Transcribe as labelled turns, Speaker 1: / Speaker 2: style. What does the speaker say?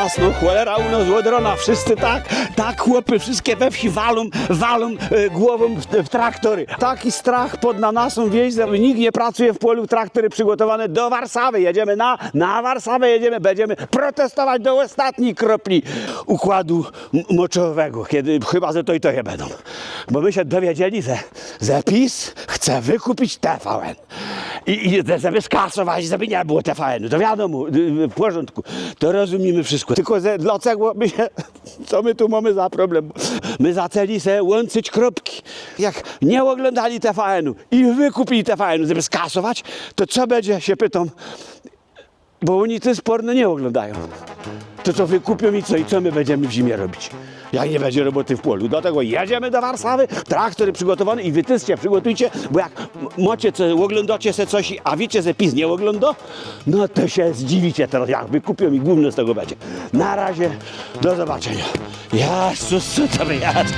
Speaker 1: Jasno, cholera u nas łodrona, wszyscy tak, tak chłopy, wszystkie we wsi walą, walą e, głową w, w traktory. Taki strach pod na naszą wieś, nikt nie pracuje w polu, traktory przygotowane do Warszawy, jedziemy na, na Warszawę, jedziemy, będziemy protestować do ostatniej kropli układu moczowego, kiedy chyba, że to i to je będą. Bo my się dowiedzieli, że, że PiS chce wykupić TVN. I, i żeby skasować, żeby nie było TVN-u. To wiadomo, y, w porządku. To rozumiemy wszystko. Tylko że dlaczego my się, co my tu mamy za problem? My zaczęli se łączyć kropki. Jak nie oglądali TVN-u i wykupili TVN-u, żeby skasować, to co będzie, się pytam, bo oni te sporne nie oglądają. To co wykupią i co? I co my będziemy w zimie robić? Jak nie będzie roboty w polu. Dlatego jedziemy do Warszawy, traktory przygotowane i wy też się przygotujcie, bo jak m- macie co, oglądacie se coś, a wiecie, że PiS nie ogląda, no to się zdziwicie teraz, jak wykupią i gówno z tego będzie. Na razie, do zobaczenia. Jezus, co to jest?